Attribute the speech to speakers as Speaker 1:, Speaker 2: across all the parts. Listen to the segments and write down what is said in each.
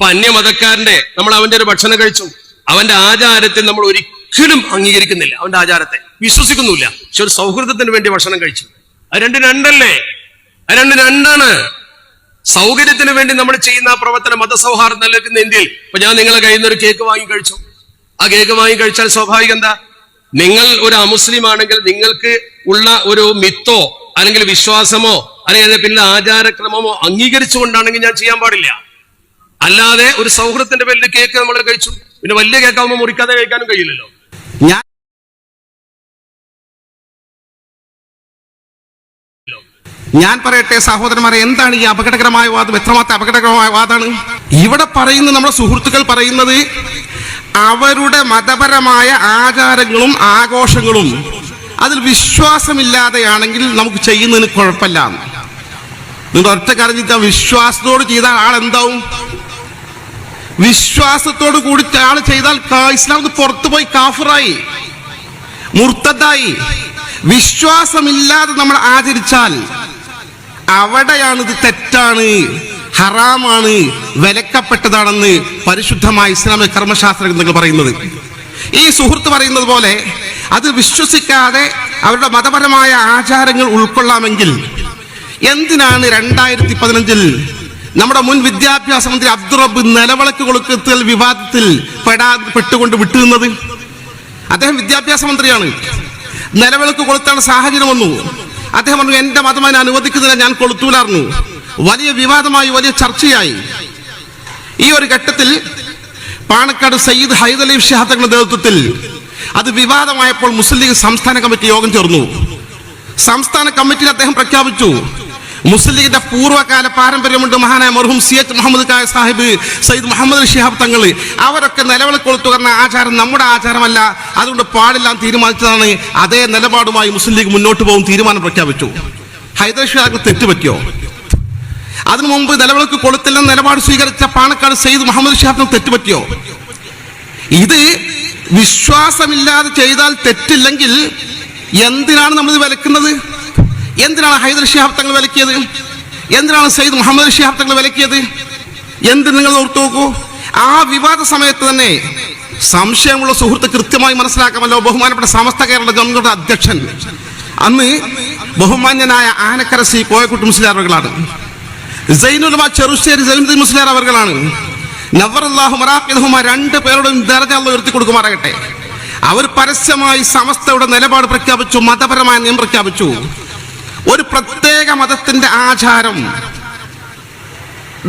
Speaker 1: അപ്പൊ അന്യമതക്കാരന്റെ നമ്മൾ അവന്റെ ഒരു ഭക്ഷണം കഴിച്ചു. അവന്റെ ആചാരത്തെ നമ്മൾ ഒരിക്കലും അംഗീകരിക്കുന്നില്ല. അവന്റെ ആചാരത്തെ വിശ്വസിക്കുന്നില്ല പക്ഷെ ഒരു സൗഹൃദത്തിന് വേണ്ടി ഭക്ഷണം കഴിച്ചു. അത് രണ്ട് രണ്ടല്ലേ? അത് രണ്ട് രണ്ടാണ്. സൗകര്യത്തിന് വേണ്ടി നമ്മൾ ചെയ്യുന്ന ആ പ്രവർത്തനം മതസൗഹാർദ്ദം നിലനിൽക്കുന്ന ഇന്ത്യയിൽ. ഇപ്പൊ ഞാൻ നിങ്ങളെ കയ്യിൽ നിന്ന് ഒരു കേക്ക് വാങ്ങി കഴിച്ചു. ആ കേക്ക് വാങ്ങി കഴിച്ചാൽ സ്വാഭാവികം എന്താ? നിങ്ങൾ ഒരു അമുസ്ലിം ആണെങ്കിൽ നിങ്ങൾക്ക് ഉള്ള ഒരു മിത്തോ അല്ലെങ്കിൽ വിശ്വാസമോ അല്ലെങ്കിൽ പിന്നെ ആചാരക്രമമോ അംഗീകരിച്ചുകൊണ്ടാണെങ്കിൽ ഞാൻ ചെയ്യാൻ പാടില്ല. അല്ലാതെ ഒരു സൗഹൃദത്തിന്റെ പേരിൽ കേക്ക് നമ്മൾ കഴിച്ചു. പിന്നെ വലിയ കേക്കാവുമ്പോൾ മുറിക്കാതെ കഴിക്കാനും കഴിയില്ലല്ലോ.
Speaker 2: ഞാൻ ഞാൻ പറയട്ടെ സഹോദരന്മാരെ എന്താണ് ഈ അപകടകരമായ വാദം? എത്രമാത്രം അപകടകരമായ വാദമാണ് ഇവിടെ പറയുന്നത് നമ്മുടെ സുഹൃത്തുക്കൾ പറയുന്നത് അവരുടെ മതപരമായ ആചാരങ്ങളും ആഘോഷങ്ങളും അതിൽ വിശ്വാസമില്ലാതെയാണെങ്കിൽ നമുക്ക് ചെയ്യുന്നതിന് കുഴപ്പമില്ല. നിങ്ങൾ ഒറ്റ കാര്യം വിശ്വാസത്തോട് ചെയ്താൽ ആൾ എന്താവും വിശ്വാസത്തോട് കൂടി ആൾ ചെയ്താൽ ഇസ്ലാം പുറത്തു പോയി കാഫിറായി മുർത്തതായി വിശ്വാസമില്ലാതെ നമ്മൾ ആചരിച്ചാൽ അവിടെയാണ് ഇത് തെറ്റാണ് ഹറാമാണ് വിലക്കപ്പെട്ടതാണെന്ന് പരിശുദ്ധമായ ഇസ്ലാമിക കർമ്മശാസ്ത്ര ഗ്രന്ഥങ്ങൾ പറയുന്നത്. ഈ സുഹൃത്ത് പറയുന്നത് പോലെ അത് വിശ്വസിക്കാതെ അവരുടെ മതപരമായ ആചാരങ്ങൾ ഉൾക്കൊള്ളാമെങ്കിൽ എന്തിനാണ് രണ്ടായിരത്തി പതിനഞ്ചിൽ നമ്മുടെ മുൻ വിദ്യാഭ്യാസ മന്ത്രി അബ്ദുറബ് നിലവിളക്ക് കൊളുക്കത്തിൽ വിവാദത്തിൽ പെടാ പെട്ടുകൊണ്ട് വിട്ടുന്നത് അദ്ദേഹം വിദ്യാഭ്യാസ മന്ത്രിയാണ്. നിലവിളക്ക് കൊളുത്താണ് സാഹചര്യം വന്നു. അദ്ദേഹം പറഞ്ഞു എന്റെ മതം അതിനെ അനുവദിക്കുന്നില്ല ഞാൻ കൊളുത്തൂലായിരുന്നു. വലിയ വിവാദമായി വലിയ ചർച്ചയായി. ഈ ഒരു ഘട്ടത്തിൽ പാണക്കാട് സയ്യിദ് ഹൈദലി ഷിഹാബ് തങ്ങളുടെ നേതൃത്വത്തിൽ അത് വിവാദമായപ്പോൾ മുസ്ലിം ലീഗ് സംസ്ഥാന കമ്മിറ്റി യോഗം ചേർന്നു. സംസ്ഥാന കമ്മിറ്റിയിൽ അദ്ദേഹം പ്രഖ്യാപിച്ചു മുസ്ലിം ലീഗിന്റെ പൂർവകാല പാരമ്പര്യമുണ്ട് മഹാനായ മർഹും സി എച്ച് മുഹമ്മദ് കായ സാഹിബ് സയ്യിദ് മുഹമ്മദ് ഷിഹാബ് തങ്ങൾ അവരൊക്കെ നിലവിളക്കൊളുത്തു എന്ന ആചാരം നമ്മുടെ ആചാരമല്ല. അതുകൊണ്ട് പാടില്ലാന്ന് തീരുമാനിച്ചതാണ്. അതേ നിലപാടുമായി മുസ്ലിം ലീഗ് മുന്നോട്ട് പോകും തീരുമാനം പ്രഖ്യാപിച്ചു. ഹൈദരാബാദ് തെറ്റുപറ്റിയോ? അതിനു മുമ്പ് നിലവിളക്ക് കൊളുത്തില്ലെന്ന നിലപാട് സ്വീകരിച്ച പാണക്കാട് സയ്യിദ് മുഹമ്മദ് ഷിഹാബിന് തെറ്റുപറ്റിയോ? ഇത് വിശ്വാസമില്ലാതെ ചെയ്താൽ തെറ്റില്ലെങ്കിൽ എന്തിനാണ് നമ്മൾ ഇത് വിലക്കുന്നത്? എന്തിനാണ് ഹൈദർ ഷിഹാബ് തങ്ങൾ വിലക്കിയത്? എന്തിനാണ് സയ്യിദ് മുഹമ്മദ് ഷിഹാബ് തങ്ങൾ വിലക്കിയത്? എന്ത് നിങ്ങൾ ഓർത്തു നോക്കൂ? ആ വിവാദ സമയത്ത് തന്നെ സംശയമുള്ള സുഹൃത്ത് കൃത്യമായി മനസ്സിലാക്കാമല്ലോ. ബഹുമാനപ്പെട്ട സമസ്ത കേരള ഗവൺമെന്റ് അധ്യക്ഷൻ. അന്ന് ബഹുമാന്യനായ ആനക്കര സി കോയക്കുട്ടി മുസ്ലിയാറുകളാണ് സൈനുലമ ചെറുശ്ശേരി സൈനുദ്ദീൻ മുസ്ലിയാർ അവർകളാണ് നവറല്ലാഹു മറാഖിദുമ രണ്ട് പേരോടും ദർജ ഉയർത്തി കൊടുക്കുമാറാകട്ടെ. അവർ പരസ്യമായി സമസ്തയുടെ നിലപാട് പ്രഖ്യാപിച്ചു മതപരമായ നിയമം പ്രഖ്യാപിച്ചു. ഒരു പ്രത്യേക മതത്തിന്റെ ആചാരം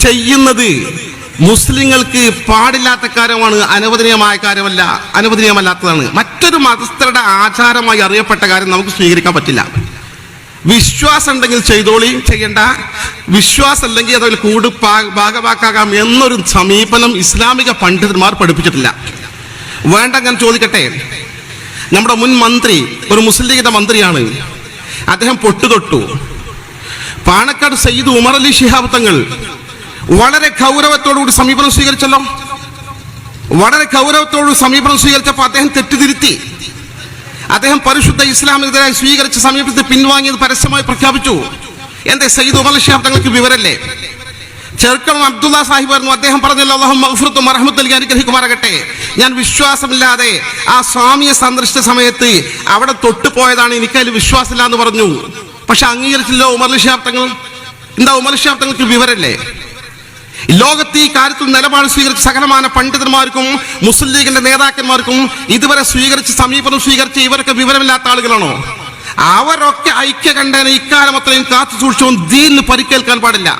Speaker 2: ചെയ്യുന്നത് മുസ്ലിങ്ങൾക്ക് പാടില്ലാത്ത കാര്യമാണ് അനുവദനീയമായ കാര്യമല്ല അനുവദനീയമല്ലാത്തതാണ്. മറ്റൊരു മതസ്ഥരുടെ ആചാരമായി അറിയപ്പെട്ട കാര്യം നമുക്ക് സ്വീകരിക്കാൻ പറ്റില്ല. വിശ്വാസം ഉണ്ടെങ്കിൽ ചെയ്തോളിയും ചെയ്യണ്ട. വിശ്വാസം അല്ലെങ്കിൽ അതിൽ കൂട് ഭാഗമാക്കാകാം എന്നൊരു സമീപനം ഇസ്ലാമിക പണ്ഡിതന്മാർ പഠിപ്പിച്ചിട്ടില്ല. വേണ്ട ഞാൻ ചോദിക്കട്ടെ? നമ്മുടെ മുൻ മന്ത്രി ഒരു മുസ്ലിം ലീഗിന്റെ മന്ത്രിയാണ്. അദ്ദേഹം പൊട്ടുതൊട്ടു. പാണക്കാട് സയ്യിദ് ഉമർ അലി ഷിഹാബ് തങ്ങൾ വളരെ ഗൗരവത്തോടുകൂടി സമീപനം സ്വീകരിച്ചല്ലോ. വളരെ ഗൗരവത്തോട് സമീപനം സ്വീകരിച്ചപ്പോൾ അദ്ദേഹം തെറ്റുതിരുത്തി. അദ്ദേഹം പരിശുദ്ധ ഇസ്ലാമിനെതിരായി സ്വീകരിച്ച സമീപത്തെ പിൻവാങ്ങിയത് പരസ്യമായി പ്രഖ്യാപിച്ചു. എന്റെ സയ്യിദ് ഉമർ ഷിഹാബ് തങ്ങൾക്ക് വിവരല്ലേ? ചെറുക്കളം അബ്ദുള്ള സാഹിബ് ആയിരുന്നു. അദ്ദേഹം പറഞ്ഞല്ലോ അള്ളാഹു മഹ്ഫുറത്തും മറഹമത്തിൽ അനുഗ്രഹിക്കുമാറാകട്ടെ. ഞാൻ വിശ്വാസമില്ലാതെ ആ സ്വാമിയെ സന്ദർശിച്ച സമയത്ത് അവിടെ തൊട്ടുപോയതാണ് എനിക്കതിൽ വിശ്വാസമില്ല എന്ന് പറഞ്ഞു. പക്ഷെ അംഗീകരിച്ചില്ല ഉമർ ഷിഹാബ് തങ്ങൾ. എന്താ ഉമർ ഷിഹാബ് വിവരല്ലേ ലോകത്ത് ഈ കാര്യത്തിൽ നിലപാട് സ്വീകരിച്ച സകലമാന പണ്ഡിതന്മാർക്കും മുസ്ലിം ലീഗിന്റെ നേതാക്കന്മാർക്കും ഇതുവരെ സ്വീകരിച്ച് സമീപനം സ്വീകരിച്ച ഇവരൊക്കെ വിവരമില്ലാത്ത ആളുകളാണോ? അവരൊക്കെ ഐക്യ ഐക്യകണ്ഠേന ഇക്കാലം അത്രയും കാത്തു സൂക്ഷിച്ചും ദീനിന് പരിക്കേൽക്കാൻ പാടില്ല.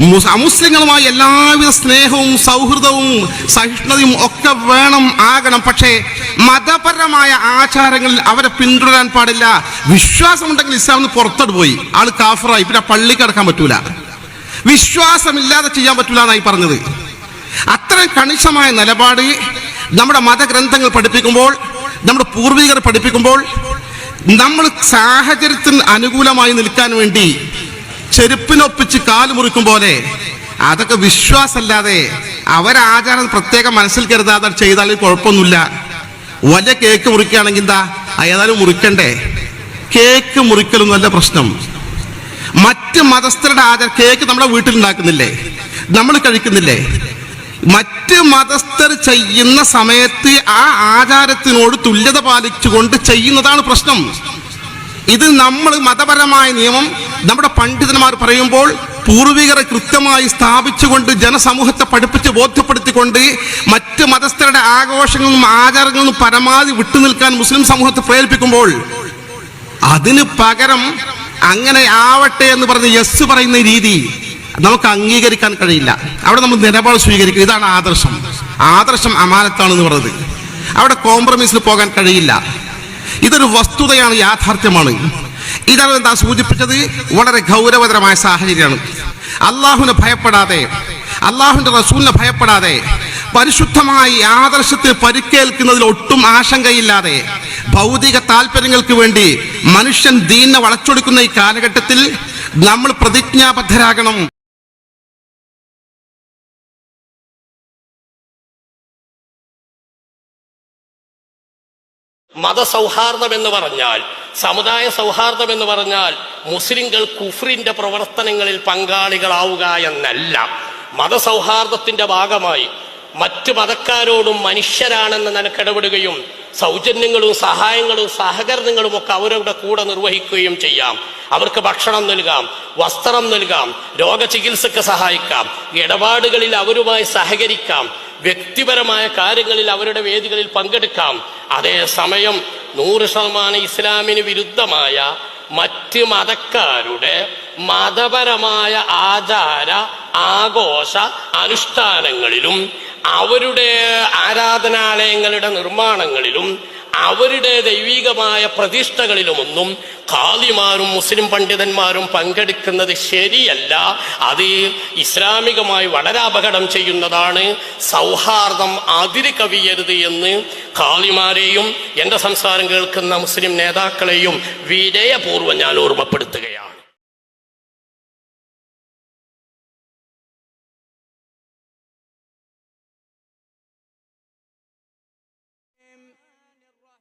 Speaker 2: അമുസ്ലിങ്ങളുമായി എല്ലാവിധ സ്നേഹവും സൗഹൃദവും സഹിഷ്ണുതയും ഒക്കെ വേണം ആകണം. പക്ഷേ മതപരമായ ആചാരങ്ങളിൽ അവരെ പിന്തുടരാൻ പാടില്ല. വിശ്വാസമുണ്ടെങ്കിൽ ഇസ്ലാമിന് പുറത്തോട്ട് പോയി. ആൾ കാഫറായി. പിന്നെ പള്ളി കിടക്കാൻ പറ്റൂല. വിശ്വാസമില്ലാതെ ചെയ്യാൻ പറ്റൂല എന്നായി പറഞ്ഞത്. അത്രയും കണിശമായ നിലപാട് നമ്മുടെ മതഗ്രന്ഥങ്ങൾ പഠിപ്പിക്കുമ്പോൾ നമ്മുടെ പൂർവികർ പഠിപ്പിക്കുമ്പോൾ നമ്മൾ സാഹചര്യത്തിന് അനുകൂലമായി നിൽക്കാൻ വേണ്ടി ചെരുപ്പിനൊപ്പിച്ച് കാൽ മുറിക്കും പോലെ. അതൊക്കെ വിശ്വാസമല്ലാതെ അവരാചാരം പ്രത്യേകം മനസ്സിൽ കരുതാതെ ചെയ്താലും കുഴപ്പമൊന്നുമില്ല. വലിയ കേക്ക് മുറിക്കുകയാണെങ്കിൽ എന്താ? ഏതായാലും മുറിക്കണ്ടേ? കേക്ക് മുറിക്കലും നല്ല പ്രശ്നം. മറ്റ് മതസ്ഥരുടെ ആചാരം കേക്ക് നമ്മുടെ വീട്ടിൽ ഉണ്ടാക്കുന്നില്ലേ നമ്മൾ കഴിക്കുന്നില്ലേ? മറ്റ് മതസ്ഥർ ചെയ്യുന്ന സമയത്ത് ആ ആചാരത്തിനോട് തുല്യത പാലിച്ചുകൊണ്ട് ചെയ്യുന്നതാണ് പ്രശ്നം. ഇത് നമ്മൾ മതപരമായ നിയമം നമ്മുടെ പണ്ഡിതന്മാർ പറയുമ്പോൾ പൂർവികരെ കൃത്യമായി സ്ഥാപിച്ചുകൊണ്ട് ജനസമൂഹത്തെ പഠിപ്പിച്ച് ബോധ്യപ്പെടുത്തിക്കൊണ്ട് മറ്റ് മതസ്ഥരുടെ ആഘോഷങ്ങളും ആചാരങ്ങളും പരമാവധി വിട്ടുനിൽക്കാൻ മുസ്ലിം സമൂഹത്തെ പ്രേരിപ്പിക്കുമ്പോൾ അതിന് പകരം അങ്ങനെ ആവട്ടെ എന്ന് പറഞ്ഞ് യെസ് പറയുന്ന രീതി നമുക്ക് അംഗീകരിക്കാൻ കഴിയില്ല. അവിടെ നമ്മൾ നിലപാട് സ്വീകരിക്കും. ഇതാണ് ആദർശം. ആദർശം അമാനത്താണെന്ന് പറയുന്നത് അവിടെ കോംപ്രമൈസിൽ പോകാൻ കഴിയില്ല. ഇതൊരു വസ്തുതയാണ് യാഥാർത്ഥ്യമാണ്. ഇതാണ് എന്താ സൂചിപ്പിച്ചത്? വളരെ ഗൗരവതരമായ സാഹചര്യമാണ്. അള്ളാഹുവിനെ ഭയപ്പെടാതെ അള്ളാഹുവിന്റെ റസൂലിനെ ഭയപ്പെടാതെ പരിശുദ്ധമായി ആദർശത്തിൽ പരിക്കേൽക്കുന്നതിൽ ഒട്ടും ആശങ്കയില്ലാതെ ഭൗതിക താല്പര്യങ്ങൾക്ക് വേണ്ടി മനുഷ്യൻ ദീനെ വളച്ചൊടുക്കുന്ന ഈ കാലഘട്ടത്തിൽ നമ്മൾ പ്രതിജ്ഞാബദ്ധരാകണം.
Speaker 3: മതസൗഹാർദ്ദം എന്ന് പറഞ്ഞാൽ സമുദായ സൗഹാർദ്ദം എന്ന് പറഞ്ഞാൽ മുസ്ലിങ്ങൾ കുഫ്രിന്റെ പ്രവർത്തനങ്ങളിൽ പങ്കാളികളാവുക എന്നല്ല. മതസൗഹാർദ്ദത്തിന്റെ ഭാഗമായി മറ്റു മതക്കാരോടും മനുഷ്യരാണെന്ന് നിനക്കിടപെടുകയും സൗജന്യങ്ങളും സഹായങ്ങളും സഹകരണങ്ങളും ഒക്കെ അവരുടെ കൂടെ നിർവഹിക്കുകയും ചെയ്യാം. അവർക്ക് ഭക്ഷണം നൽകാം വസ്ത്രം നൽകാം രോഗചികിത്സക്ക് സഹായിക്കാം ഇടപാടുകളിൽ അവരുമായി സഹകരിക്കാം വ്യക്തിപരമായ കാര്യങ്ങളിൽ അവരുടെ വേദികളിൽ പങ്കെടുക്കാം. അതേസമയം നൂറ് ശതമാനം ഇസ്ലാമിന് വിരുദ്ധമായ മറ്റ് മതക്കാരുടെ മതപരമായ ആചാര ആഘോഷ അനുഷ്ഠാനങ്ങളിലും അവരുടെ ആരാധനാലയങ്ങളുടെ നിർമ്മാണങ്ങളിലും അവരുടെ ദൈവികമായ പ്രതിഷ്ഠകളിലുമൊന്നും ഖാദിമാരും മുസ്ലിം പണ്ഡിതന്മാരും പങ്കെടുക്കുന്നത് ശരിയല്ല. അത് ഇസ്ലാമികമായി വളരെ അപകടം ചെയ്യുന്നതാണ്. സൗഹാർദ്ദം അതിര് കവിയരുത് എന്ന് ഖാദിമാരെയും എന്റെ സംസാരം കേൾക്കുന്ന മുസ്ലിം നേതാക്കളെയും വിനയപൂർവം ഞാൻ ഓർമ്മപ്പെടുത്തുകയാണ്.